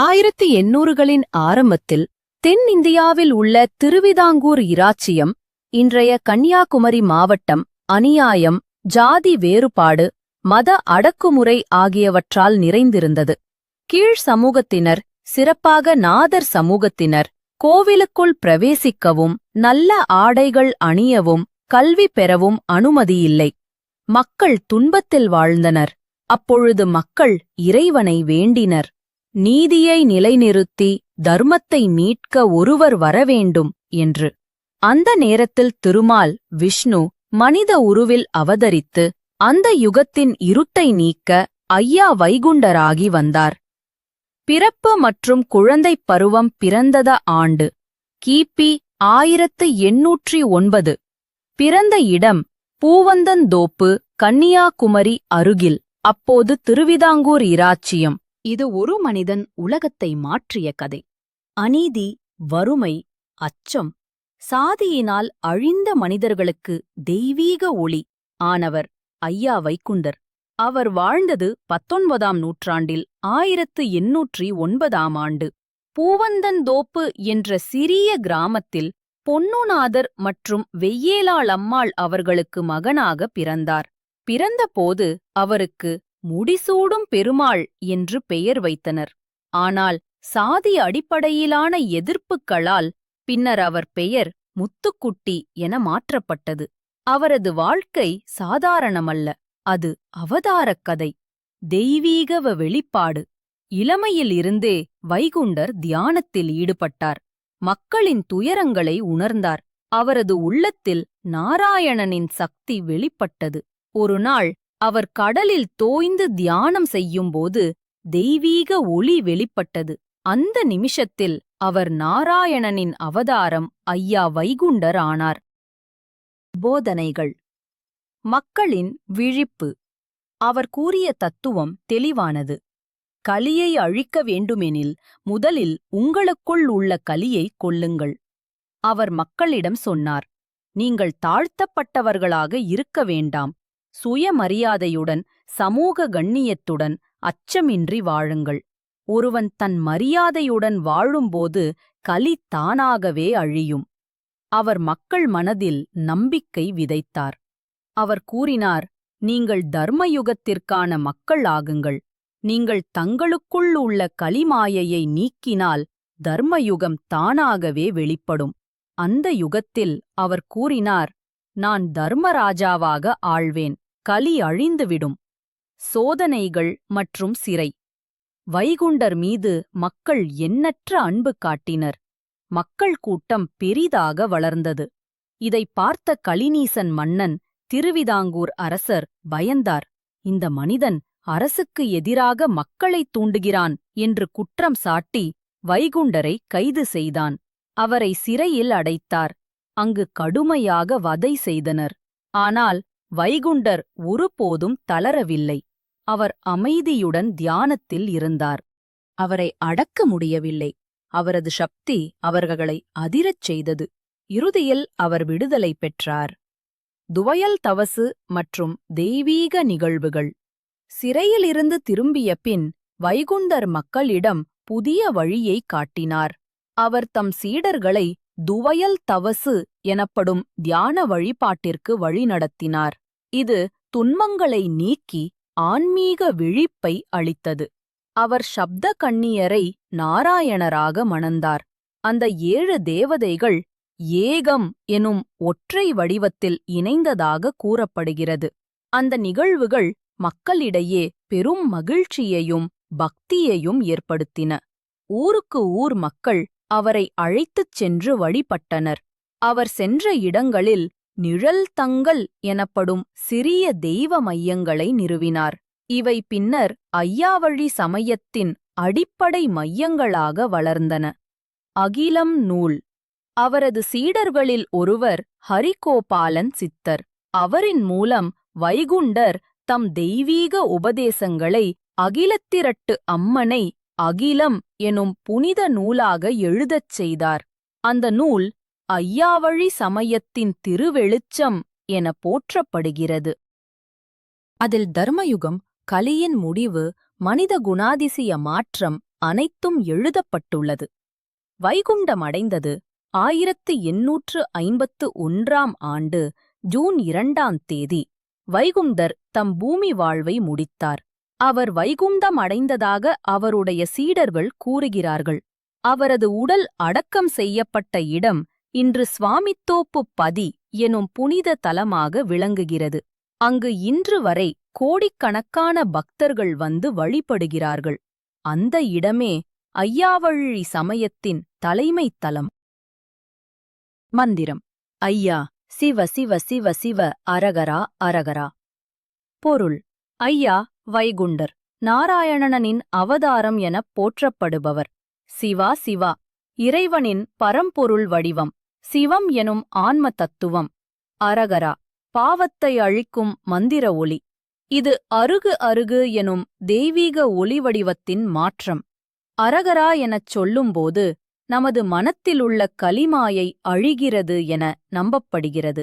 ஆயிரத்தி எண்ணூறுகளின் ஆரம்பத்தில் தென்னிந்தியாவில் உள்ள திருவிதாங்கூர் இராச்சியம் இன்றைய கன்னியாகுமரி மாவட்டம் அநியாயம் ஜாதி வேறுபாடு மத அடக்குமுறை ஆகியவற்றால் நிறைந்திருந்தது. கீழ் சமூகத்தினர் சிறப்பாக நாதர் சமூகத்தினர் கோவிலுக்குள் பிரவேசிக்கவும் நல்ல ஆடைகள் அணியவும் கல்வி பெறவும் அனுமதியில்லை. மக்கள் துன்பத்தில் வாழ்ந்தனர். அப்பொழுது மக்கள் இறைவனை வேண்டினர். நீதியை நிலைநிறுத்தி தர்மத்தை மீட்க ஒருவர் வரவேண்டும் என்று. அந்த நேரத்தில் திருமால் விஷ்ணு மனித உருவில் அவதரித்து அந்த யுகத்தின் இருட்டை நீக்க ஐயா வைகுண்டராகி வந்தார். பிறப்பு மற்றும் குழந்தைப் பருவம் பிறந்தத ஆண்டு கிபி ஆயிரத்து எண்ணூற்றி ஒன்பது. பிறந்த இடம் பூவந்தந்தோப்பு கன்னியாகுமரி அருகில் அப்போது திருவிதாங்கூர் இராச்சியம். இது ஒரு மனிதன் உலகத்தை மாற்றிய கதை. அநீதி வறுமை அச்சம் சாதியினால் அழிந்த மனிதர்களுக்கு தெய்வீக ஒளி. ஆனவர் ஐயா வைகுண்டர். அவர் வாழ்ந்தது பத்தொன்பதாம் நூற்றாண்டில் ஆயிரத்து எண்ணூற்றி ஒன்பதாம் ஆண்டு. பூவந்தந்தோப்பு என்ற சிறிய கிராமத்தில் பொன்னுநாதர் மற்றும் வெய்யேலாளம்மாள் அவர்களுக்கு மகனாக பிறந்தார். பிறந்தபோது அவருக்கு முடிசூடும் பெருமாள் என்று பெயர் வைத்தனர். ஆனால் சாதி அடிப்படையிலான எதிர்ப்புகளால் பின்னர் அவர் பெயர் முத்துக்குட்டி என மாற்றப்பட்டது. அவரது வாழ்க்கை சாதாரணமல்ல அது அவதாரக் கதை. தெய்வீகவ வெளிப்பாடு. இளமையிலிருந்தே வைகுண்டர் தியானத்தில் ஈடுபட்டார். மக்களின் துயரங்களை உணர்ந்தார். அவரது உள்ளத்தில் நாராயணனின் சக்தி வெளிப்பட்டது. ஒருநாள் அவர் கடலில் தோய்ந்து தியானம் செய்யும்போது தெய்வீக ஒளி வெளிப்பட்டது. அந்த நிமிஷத்தில் அவர் நாராயணனின் அவதாரம் ஐயா வைகுண்டர் ஆனார். போதனைகள். மக்களின் விழிப்பு. அவர் கூறிய தத்துவம் தெளிவானது. கலியை அழிக்க வேண்டுமெனில் முதலில் உங்களுக்குள் உள்ள கலியை கொல்லுங்கள். அவர் மக்களிடம் சொன்னார் நீங்கள் தாழ்த்தப்பட்டவர்களாக இருக்க வேண்டாம். சுயமரியாதையுடன் சமூக கண்ணியத்துடன் அச்சமின்றி வாழுங்கள். ஒருவன் தன் மரியாதையுடன் வாழும்போது கலி தானாகவே அழியும். அவர் மக்கள் மனதில் நம்பிக்கை விதைத்தார். அவர் கூறினார் நீங்கள் தர்மயுகத்திற்கான மக்கள் ஆகுங்கள். நீங்கள் தங்களுக்குள் உள்ள கலிமாயையை நீக்கினால் தர்மயுகம் தானாகவே வெளிப்படும். அந்த யுகத்தில் அவர் கூறினார் நான் தர்மராஜாவாக ஆழ்வேன். கலி அழிந்துவிடும். சோதனைகள் மற்றும் சிறை. வைகுண்டர் மீது மக்கள் எண்ணற்ற அன்பு காட்டினர். மக்கள் கூட்டம் பெரிதாக வளர்ந்தது. இதை பார்த்த கலினீசன் மன்னன் திருவிதாங்கூர் அரசர் பயந்தார். இந்த மனிதன் அரசுக்கு எதிராக மக்களைத் தூண்டுகிறான் என்று குற்றம் சாட்டி வைகுண்டரை கைது செய்தான். அவரை சிறையில் அடைத்தார். அங்கு கடுமையாக வதை செய்தனர். ஆனால் வைகுண்டர் ஒருபோதும் தளரவில்லை. அவர் அமைதியுடன் தியானத்தில் இருந்தார். அவரை அடக்க முடியவில்லை. அவரது சக்தி அவர்களை அதிரச் செய்தது. இறுதியில் அவர் விடுதலை பெற்றார். துவயல் தவசு மற்றும் தெய்வீக நிகழ்வுகள். சிறையிலிருந்து திரும்பிய பின் வைகுண்டர் மக்களிடம் புதிய வழியைக் காட்டினார். அவர் தம் சீடர்களை துவயல் தவசு எனப்படும் தியான வழிபாட்டிற்கு வழிநடத்தினார். இது துன்பங்களை நீக்கி ஆன்மீக விழிப்பை அளித்தது. அவர் சப்த கண்ணியரை நாராயணராக மணந்தார். அந்த ஏழு தேவதைகள் ஏகம் எனும் ஒற்றை வடிவத்தில் இணைந்ததாக கூறப்படுகிறது. அந்த நிகழ்வுகள் மக்களிடையே பெரும் மகிழ்ச்சியையும் பக்தியையும் ஏற்படுத்தின. ஊருக்கு ஊர் மக்கள் அவரை அழைத்துச் சென்று வழிபட்டனர். அவர் சென்ற இடங்களில் நிழல் தங்கல் எனப்படும் சிறிய தெய்வ மையங்களை நிறுவினார். இவை பின்னர் ஐயாவழி சமயத்தின் அடிப்படை மையங்களாக வளர்ந்தன. அகிலம் நூல். அவரது சீடர்களில் ஒருவர் ஹரிகோபாலன் சித்தர். அவரின் மூலம் வைகுண்டர் தம் தெய்வீக உபதேசங்களை அகிலத்திரட்டு அம்மனை அகிலம் எனும் புனித நூலாக எழுதச் செய்தார். அந்த நூல் ஐயாவழி சமயத்தின் திருவெளிச்சம் என போற்றப்படுகிறது. அதில் தர்மயுகம் கலியின் முடிவு மனித குணாதிசய மாற்றம் அனைத்தும் எழுதப்பட்டுள்ளது. வைகுண்டம் அடைந்தது ஆயிரத்து எண்ணூற்று ஐம்பத்து ஒன்றாம் ஆண்டு ஜூன் இரண்டாம் தேதி. வைகுண்டர் தம் பூமி வாழ்வை முடித்தார். அவர் வைகுண்டம் அடைந்ததாக அவருடைய சீடர்கள் கூறுகிறார்கள். அவரது உடல் அடக்கம் செய்யப்பட்ட இடம் இன்று சுவாமித்தோப்பு பதி எனும் புனித தலமாக விளங்குகிறது. அங்கு இன்று வரை கோடிக்கணக்கான பக்தர்கள் வந்து வழிபடுகிறார்கள். அந்த இடமே ஐயாவழி சமயத்தின் தலைமைத் தலம். மந்திரம். ஐயா சிவ சிவ சிவ சிவ அரகரா அரகரா. பொருள். ஐயா வைகுண்டர் நாராயணனின் அவதாரம் எனப் போற்றப்படுபவர். சிவா சிவா இறைவனின் பரம்பொருள் வடிவம். சிவம் எனும் ஆன்ம தத்துவம் அரகரா பாவத்தை அழிக்கும் மந்திர ஒளி. இது அருகு அருகு எனும் தெய்வீக ஒளி வடிவத்தின் மாற்றம். அரகரா எனச் சொல்லும்போது நமது மனத்திலுள்ள கலிமாயை அழிகிறது என நம்பப்படுகிறது.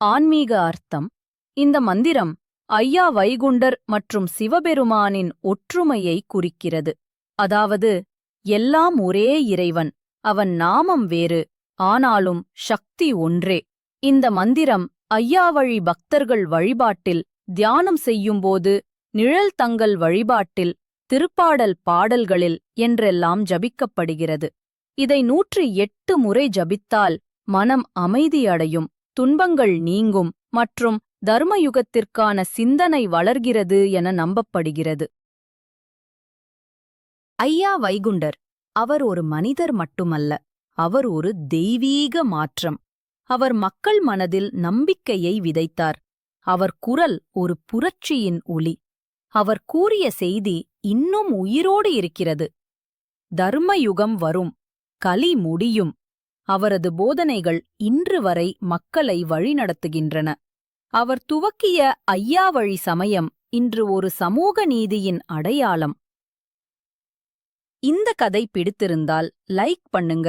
ஆன்மீக அர்த்தம் இந்த மந்திரம் ஐயா வைகுண்டர் மற்றும் சிவபெருமானின் ஒற்றுமையை குறிக்கிறது. அதாவது எல்லாம் ஒரே இறைவன் அவன் நாமம் வேறு ஆனாலும் சக்தி ஒன்றே. இந்த மந்திரம் ஐயாவழி பக்தர்கள் வழிபாட்டில் தியானம் செய்யும்போது நிழல் தங்கள் வழிபாட்டில் திருப்பாடல் பாடல்களில் என்றெல்லாம் ஜபிக்கப்படுகிறது. இதை நூற்றி எட்டு முறை ஜபித்தால் மனம் அமைதியடையும் துன்பங்கள் நீங்கும் மற்றும் தர்மயுகத்திற்கான சிந்தனை வளர்கிறது என நம்பப்படுகிறது. ஐயா வைகுண்டர் அவர் ஒரு மனிதர் மட்டுமல்ல. அவர் ஒரு தெய்வீக மாற்றம். அவர் மக்கள் மனதில் நம்பிக்கையை விதைத்தார். அவர் குரல் ஒரு புரட்சியின் ஒளி அவர் கூறிய செய்தி இன்னும் உயிரோடு இருக்கிறது. தர்மயுகம் வரும். கலி முடியும். அவரது போதனைகள் இன்று வரை மக்களை வழிநடத்துகின்றன. அவர் துவக்கிய ஐயாவழி சமயம் இன்று ஒரு சமூக நீதியின் அடையாளம். இந்த கதை பிடித்திருந்தால் லைக் பண்ணுங்க.